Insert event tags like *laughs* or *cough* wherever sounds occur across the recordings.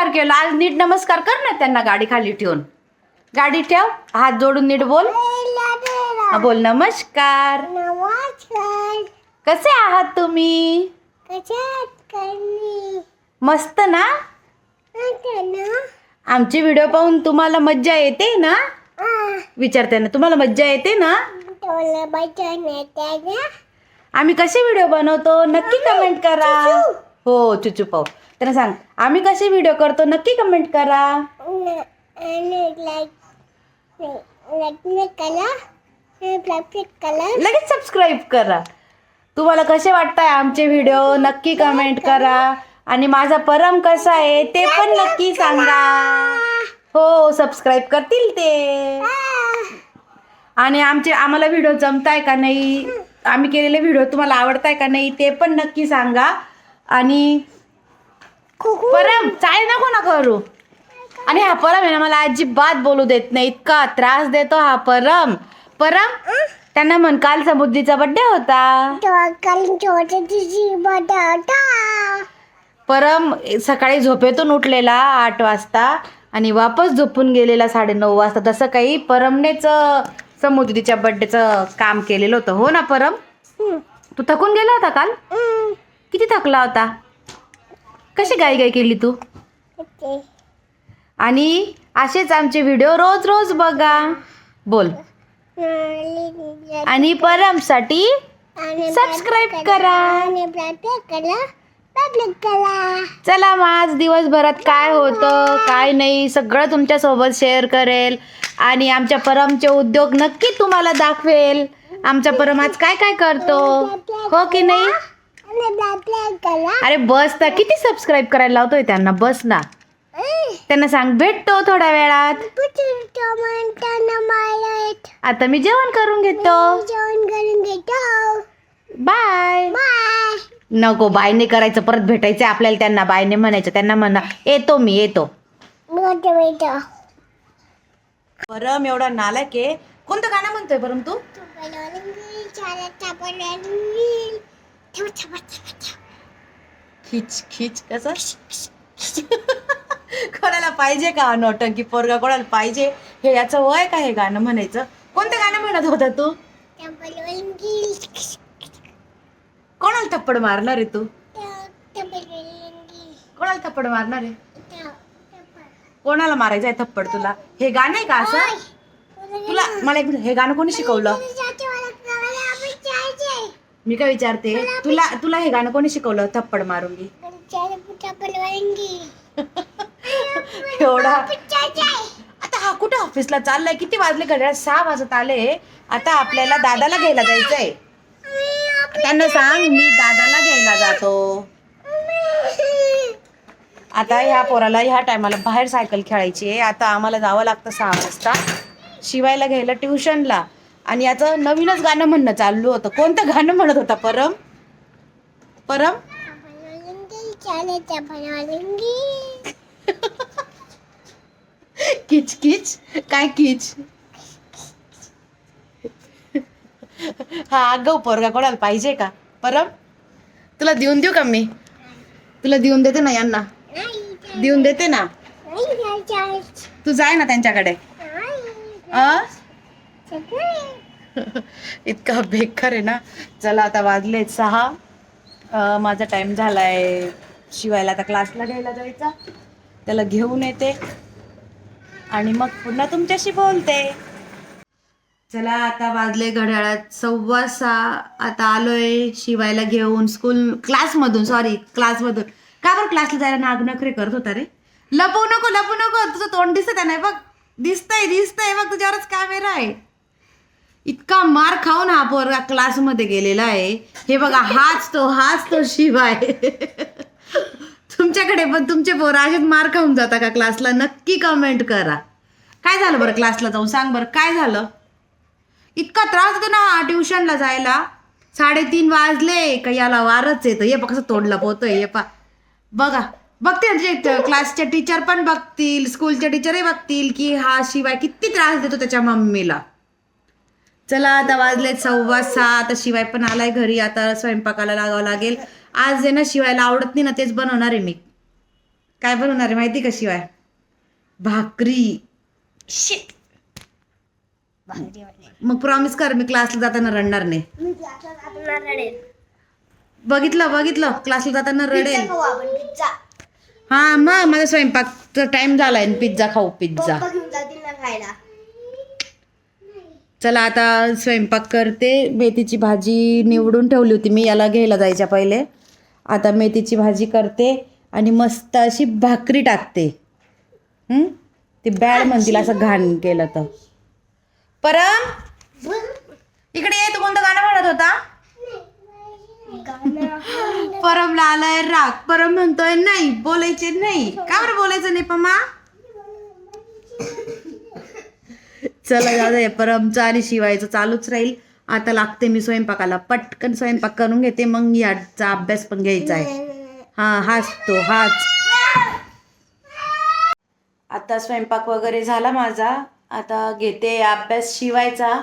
नमस्कार केला. आज नीट नमस्कार कर ना त्यांना गाडी खाली ठेवून. गाडी ठेव. हात जोडून नीट बोल. हा, बोल नमस्कार. नमस्कार. कसे आहात तुम्ही? कशात करणे? मस्त ना? आता ना. आमचे व्हिडिओ पाहून तुम्हाला मज्जा येते ना? आ. विचारते ना तुम्हाला मज्जा येते ना? बटन येते ना? आम्ही कसे व्हिडिओ बनवतो? नक्की कमेंट करा. हो चुचू पाहू त्यांना सांग आम्ही कसे व्हिडिओ करतो? नक्की कमेंट करा. लगेच सबस्क्राईब करा. तुम्हाला कसे वाटताय आमचे व्हिडिओ नक्की कमेंट करा. आणि माझा परम कसा आहे ते पण नक्की सांगा. हो सबस्क्राईब करतील ते. आणि आमचे आम्हाला व्हिडिओ जमताय का नाही? आम्ही केलेले व्हिडिओ तुम्हाला आवडताय का नाही ते पण नक्की सांगा. आणि परम चाय नको ना करू. आणि हा परम आहे ना मला अजिबात बोलू देत नाही इतका त्रास देतो हा परम. परम त्यांना म्हण काल समुद्रीचा बड्डे होता. परम सकाळी झोपेतून उठलेला आठ वाजता आणि वापस झोपून गेलेला साडेनऊ वाजता. तसं काही परमनेच समुद्रीच्या बड्डेचं काम केलेलं होतं. हो ना परम? तू थकून गेला होता काल? थकला होता. कशी गाई गाई केली तू? आणि असेच आमचे व्हिडिओ रोज रोज बघा. बोल. आणि परमसाठी सबस्क्राईब करा. चला मग आज दिवसभरात काय होतं काय नाही सगळं तुमच्यासोबत शेअर करेल. आणि आमच्या परमचे उद्योग नक्की तुम्हाला दाखवेल. आमचा परम आज काय काय करतो? हो की नाही? अरे बस ना किती सबस्क्राईब करायला लावतोय त्यांना? बस ना. त्यांना सांग भेटतो थोड्या वेळात. आता मी जेवण करून घेतो. जेवण करून घेतो. बाय बाय नको बायने करायचं परत भेटायचं आपल्याला त्यांना. बायने म्हणायचं त्यांना म्हणा. येतो मी येतो. परम एवढा नालायक आहे. कोणतं गाणं म्हणतोय परम तू तू बनवली चालत बनवली ठेव ठेव ठेव खिच खिच कसं? कोणाला पाहिजे का नौटंकी पोरगा? कोणाला पाहिजे? हे याचं वय का हे गाणं म्हणायचं? कोणतं गाणं म्हणत होता तू? कोणाला थप्पड मारणार आहे तू? कोणाला थप्पड मारणार आहे? कोणाला मारायचं आहे थप्पड तुला? हे गाणं आहे का असं? तुला मला एक हे गाणं कोणी शिकवलं? मी काय विचारते तुला तुला हे गाणं कोणी शिकवलं थप्पड मारून *laughs* एवढा आता हा कुठे ऑफिसला चाललाय? किती वाजले घड्याळ? सहा वाजत आले. आता आपल्याला दादाला घ्यायला जायचंय. त्यांना सांग मी दादाला घ्यायला जातो. आता ह्या पोराला ह्या टायमाला बाहेर सायकल खेळायची आहे. आता आम्हाला जावं लागतं सहा वाजता. शिवायला घ्यायला ट्युशनला. आणि याचं नवीनच गाणं म्हणणं चाललं होतं. कोणतं गाणं म्हणत होता? परम? परम? *laughs* किच किच? काय किच? *laughs* हा अगं पोरगा कोणाला पाहिजे का? परम? तुला देऊन देऊ का मी? तुला देऊन देते ना यांना? देऊन देते ना? तू जाय ना त्यांच्याकडे. आ *laughs* इतका बेकार आहे ना. चला आता वाजले सहा. माझा टाइम झालाय. शिवायला आता क्लासला घ्यायला जायचा. त्याला घेऊन येते. आणि मग पुन्हा तुमच्याशी बोलते. चला आता वाजले घड्याळात सव्वा सहा. आता आलोय शिवायला घेऊन स्कूल क्लासमधून सॉरी क्लासमधून का बरं क्लासला जायला नाग नखरे करत होता रे? लपू नको लपू नको. तुझं तोंड दिसत नाही बघ. दिसतंय दिसतंय. बघ तुझ्यावरच कॅमेरा आहे. इतका मार खाऊन हा पोरगा क्लासमध्ये गेलेला आहे. हे बघा हाच तो हाच तो शिवाय. तुमच्याकडे पण तुमचे पोरं असेच मार खाऊन जाता का क्लासला? नक्की कमेंट करा. काय झालं बरं क्लासला जाऊन? सांग बरं काय झालं? इतका त्रास होतो ना ट्युशनला जायला. साडेतीन वाजले का याला वारच येतं. हे कसं तोडलं पोहतोय ये पा बघा. बघते म्हणजे क्लासच्या टीचर पण बघतील स्कूलच्या टीचरही बघतील की हा शिवाय किती त्रास देतो त्याच्या मम्मीला. चला आता वाजले सव्वा सहा आता शिवाय पण आलाय घरी आता स्वयंपाकाला लागावं लागेल. आज जे ना शिवायला आवडत नाही ना तेच बनवणार आहे मी. काय बनवणार आहे माहिती का शिवाय? भाकरी. शिट मग प्रॉमिस कर मी क्लासला जाताना रडणार नाही. बघितलं बघितलं. क्लासला जाताना रडेल. हा मग माझा स्वयंपाकचा टाइम झालाय पिझ्झा खाऊ पिझ्झा खायला. चला आता स्वयंपाक करते. मेथीची भाजी निवडून ठेवली होती मी याला घ्यायला जायच्या पहिले. आता मेथीची भाजी करते आणि मस्त अशी भाकरी टाकते? ती बॅड म्हणतील असं घाण केलं तर. परम! इकडे ये तू कोणतं गाणं म्हणत होता? परमला आलाय राग. परम म्हणतोय नाही बोलायचे नाही. का बरं बोलायचं नाही पमा? चला दादा परमचं आणि शिवायचं चालूच राहील. आता लागते मी स्वयंपाकाला. पटकन स्वयंपाक करून घेते मग याचा अभ्यास पण घ्यायचा आहे. हा हाच तो हाच. आता स्वयंपाक वगैरे झाला माझा. आता घेते अभ्यास शिवायचा.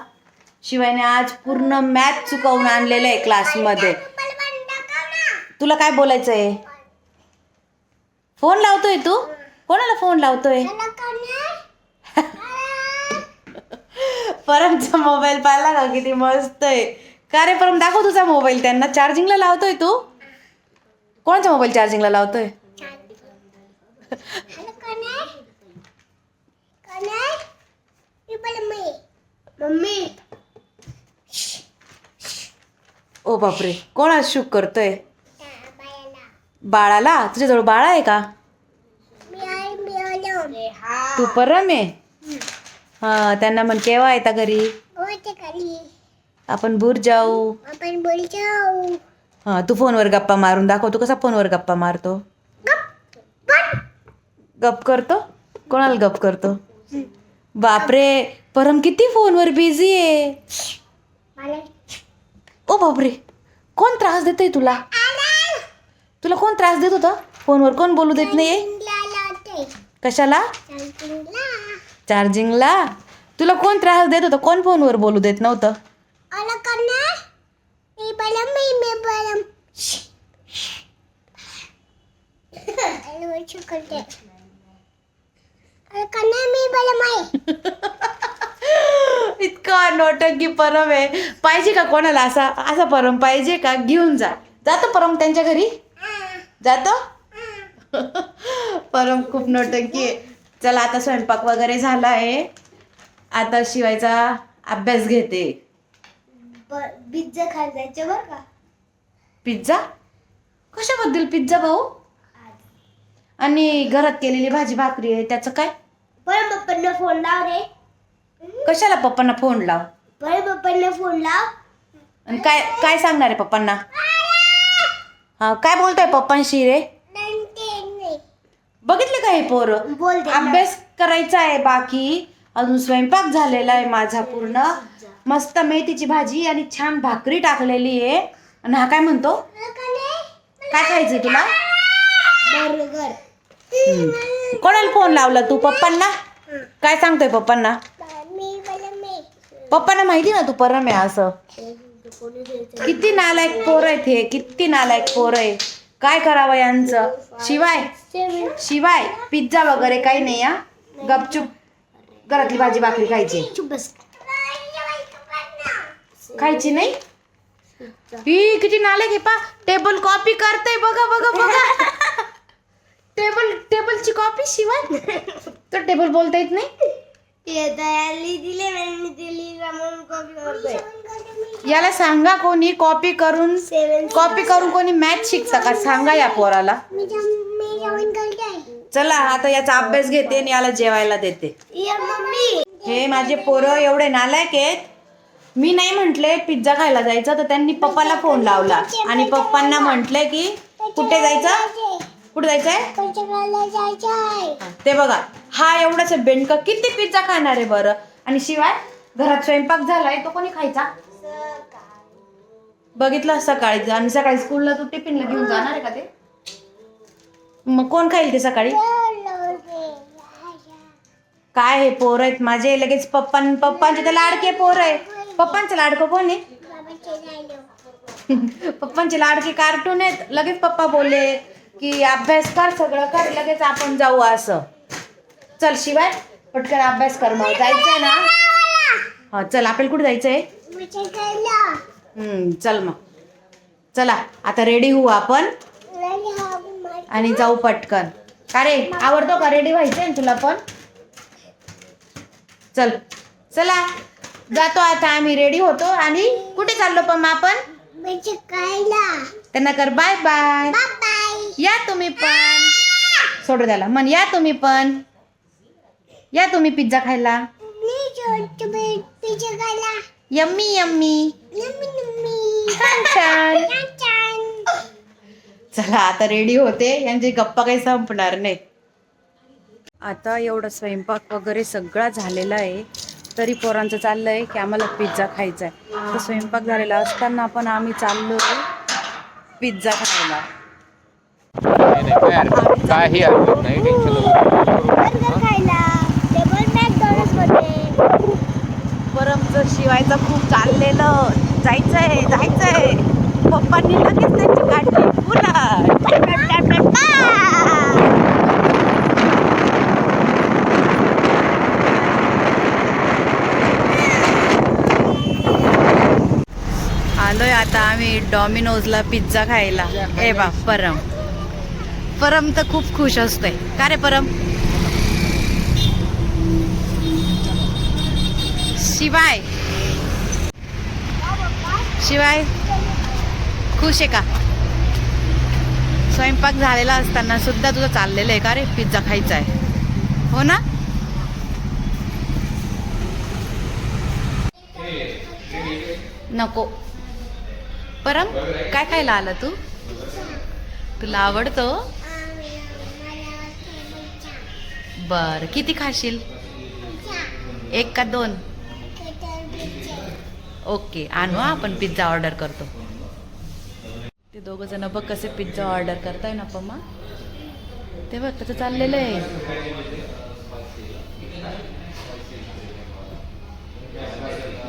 शिवायने आज पूर्ण मॅथ चुकवून आणलेलं आहे क्लासमध्ये तुला काय बोलायचं आहे फोन लावतोय तू? कोणाला फोन लावतोय? परमचा मोबाईल पाहिला का किती मस्त आहे. का रे परम दाखव तुझा मोबाईल त्यांना. चार्जिंगला लावतोय तू? कोणाचा मोबाईल चार्जिंगला लावतोय? मम्मी. ओ बापरे कोण आज शूक करतोय? बाळाला. तुझ्याजवळ बाळा आहे का? तू परम आहे? हा त्यांना म्हण केव्हा येता घरी? आपण भूर जाऊ. आपण बोल जाऊ. हा तू फोनवर गप्पा मारून दाखव. तू कसा फोनवर गप्पा मारतो? गप करतो? कोणाला गप करतो? बापरे परम किती फोनवर बिझी आहे. ओ बापरे कोण त्रास देतोय तुला? तुला कोण त्रास देत होतं? फोनवर कोण बोलू देत नाही कशाला? चार्जिंगला? तुला कोण त्रास देत होतं? कोण फोनवर बोलू देत नव्हतं? *laughs* इतका नोटंकी परम आहे. पाहिजे का कोणाला असा असा परम? पाहिजे का? घेऊन जा. जातो परम त्यांच्या घरी? जातो? *laughs* परम खूप नोटंकी आहे. चला आता स्वयंपाक वगैरे झाला आहे आता शिवायचा अभ्यास घेते. पिझ्झा खायला जायचं बरं का? पिझ्झा? कशाबद्दल पिझ्झा भाऊ? आणि घरात केलेली भाजी भाकरी आहे त्याचं काय? बरं पप्पांना फोन लाव रे. कशाला पप्पांना फोन लाव? बरं पप्पांना फोन लाव. आणि काय काय सांगणार आहे पप्पांना? हा काय बोलतोय पप्पांशी रे? बघितले का हे पोरं? अभ्यास करायचा आहे बाकी. अजून स्वयंपाक झालेला आहे माझा पूर्ण. मस्त मेथीची भाजी आणि छान भाकरी टाकलेली आहे. आणि हा काय म्हणतो? काय खायचंय तुला? बर्गर. कोणाला फोन लावला तू? पप्पांना? काय सांगतोय पप्पांना? मी पप्पांना माहिती ना तू परम आहे असं. किती नालायक पोरं आहेत हे किती नालायक पोरं आहे. काय करावं यांचं? शिवाय? शिवाय. पिझ्झा वगैरे काही नाही हा? गपचूप घरातली भाजी भाकरी खायची. खायची नाही? ही किती नालायक आहे पा. टेबल कॉपी करते. बघा बघा बघा. टेबल टेबलची कॉपी शिवाय? तर टेबल बोलता येत नाही? याला सांगा कोणी कॉपी करून कॉपी करून कोणी मॅथ शिकता का? सांगा या पोराला. चला आता याचा अभ्यास घेते आणि याला जेवायला देते. ये मम्मी. हे माझे पोरं एवढे नालायक आहेत. मी नाही म्हंटले पिझ्झा खायला जायचं तर त्यांनी पप्पाला फोन लावला. आणि पप्पांना म्हंटले की कुठे जायचं? कुठे जायचंय? जायचं आहे ते बघा. हा एवढाच बेंडका किती पिझ्झा खाणार आहे बरं? आणि शिवाय घरात स्वयंपाक झालाय तो कोणी खायचा? बघितलं सकाळी आणि सकाळी स्कूलला तू टिफिनला घेऊन जाणार आहे का ते? मग कोण खाईल ते सकाळी? काय हे पोर आहेत? माझे लगेच पप्पां पप्पांचे तर लाडके पोर आहे पप्पांचं लाडकं कोण आहे? *laughs* पप्पांचे लाडके कार्टून आहेत. लगेच पप्पा बोलले की अभ्यास कर सगळं कर लगेच आपण जाऊ असं. चल शिवाय पटकन अभ्यास कर मग. जायचंय ना? हा चल आपल्याला कुठे जायचंय? हम्म, चल मग. चला आता रेडी होऊ आपण. आणि जाऊ पटकन. का रे आवडतो का? रेडी व्हायचंय ना तुला पण? चल चला. जातो आता आम्ही रेडी होतो. आणि कुठे चाललो पण आपण? माझ्या कला त्यांना कर. बाय बाय या तुम्ही पण. सोडू द्याला मन या तुम्ही पण. या तुम्ही पिझ्झा खायला. Yummy yummy. छान छान. चला आता रेडी होते. यांची गप्पा काही संपणार नाही आता एवढं स्वयंपाक वगैरे सगळा झालेला आहे. तरी पोरांचं चाललं आहे की आम्हाला पिझ्झा खायचा आहे तर स्वयंपाक झालेला असताना पण आम्ही चाललो पिझ्झा खायला. नाही नाही काय हरकत काही हरकत नाही टेन्शन परमचं शिवायचं खूप चाललेलं जायचंय जायचंय. पप्पांनी लगेच त्यांची काढली पुन्हा आलोय आता आम्ही डॉमिनोजला पिझ्झा खायला. ए बा परम. परम तर खूप खुश असतोय. का रे परम? शिवाय. शिवाय खुश आहे का? स्वयंपाक झालेला असताना सुद्धा तुझं चाललेलं आहे का रे? पिझ्झा खायचा आहे हो ना? नको. परम काय खायला आलं तू? तुला आवडतो? बर किती खाशील? एक का दोन? ओके आणू आपण पिझ्झा ऑर्डर करतो. ते दोघ जण बघ कसे पिझ्झा ऑर्डर करताय ना पम्मा. ते बघ त्याचं चाललेलं आहे.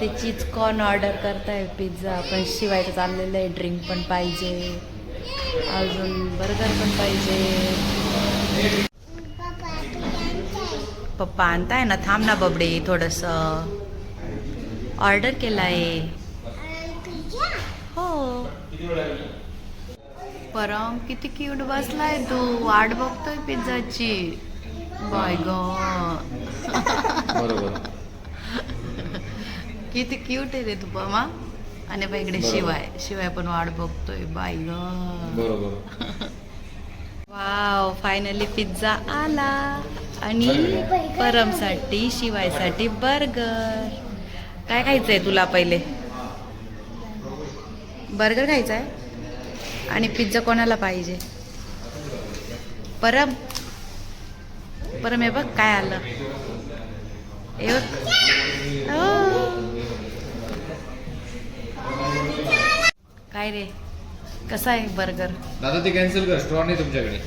ते चीज कॉर्न ऑर्डर करताय पिझ्झा पण शिवायचं चाललेलं आहे. ड्रिंक पण पाहिजे. अजून बर्गर पण पाहिजे. पप्पा आणताय ना थांब ना बबडे थोडस. ऑर्डर केलाय. हो. परम किती क्यूट बसलाय तू. वाट बघतोय पिझ्झाची. बाय ग किती क्यूट आहे रे तू पमा. आणि बा इकडे शिवाय. शिवाय पण वाट बघतोय. बाय ग वाव फायनली पिझ्झा आला. आणि परमसाठी शिवायसाठी बर्गर. काय खायचंय तुला पहिले? बर्गर खायचा आहे आणि पिझ्झा कोणाला पाहिजे? परम. परम हे बघ काय आलं. हे बघ. ओ. काय रे? कसा आहे बर्गर? दादा ते कॅन्सल कर. स्ट्रॉ नाही तुमच्याकडे.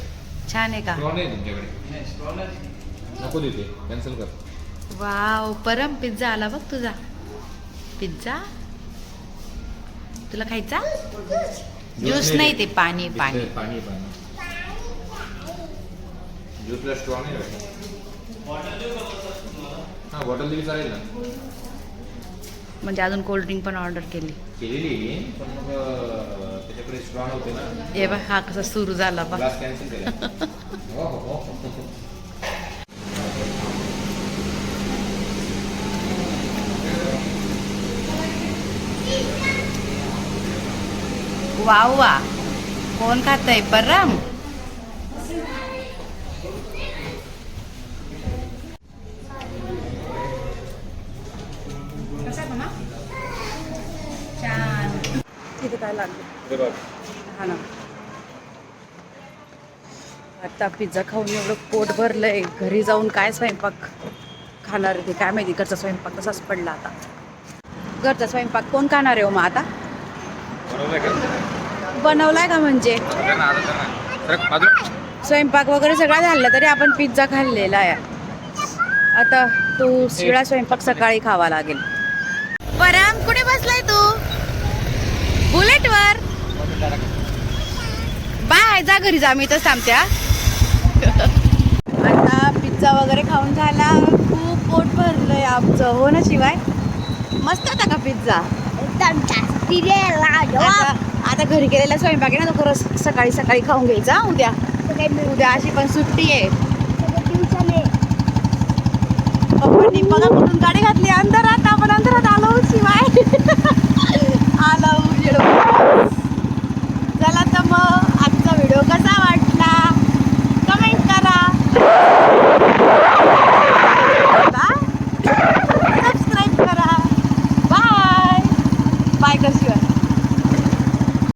छान आहे का? स्ट्रॉ नाही तुमच्याकडे. नको देते कॅन्सल कर. वाव परम पिझ्झा आला बघ तुझा. पिझ्झा? तुला खायचा? ज्यूस नाही ते पाणी पाणी. पाणी पाणी. ज्यूसला स्ट्रॉ नाही भेटत हा बॉटल दिली चालेल ना. म्हणजे अजून कोल्ड्रिंक पण ऑर्डर केली. केलेली पण मग त्याच्याकडे स्ट्रॉ नव्हते ना. हे बघ हा कसा सुरू झाला बघ. कॅन्सल केला *laughs* हो हो हो वा वा कोण खातय? तिथे काय लागलं? हा ना. आता पिझ्झा खाऊन एवढं पोट भरलंय. घरी जाऊन काय स्वयंपाक खाणार ते काय माहिती? घरचा स्वयंपाक तसाच पडला आता. घरचा स्वयंपाक कोण खाणार आहे हो मग आता? बनवलाय का म्हणजे. स्वयंपाक वगैरे सगळा झाला तरी आपण पिझ्झा खाल्लेला आहे. आता तू शिळा स्वयंपाक सकाळी खावा लागेल. परम कुठे बसलाय तू? बुलेट वर? बाय जा घरी जा मी तर थांबत्या आता पिझ्झा वगैरे खाऊन झाला. खूप पोट भरलंय आमचं. हो ना शिवाय? मस्त होता का पिझ्झा आता घरी केलेला स्वयंपाक आहे ना तो खरं सकाळी सकाळी खाऊन घ्यायचा. उद्या. उद्या अशी पण सुट्टी आहे. पप्पांनी बघा कुठून गाडी घातली? अंधारात. आपण अंधारात आलो शिवाय. *laughs* आलो चला तर मग आजचा व्हिडिओ कसा वाटला?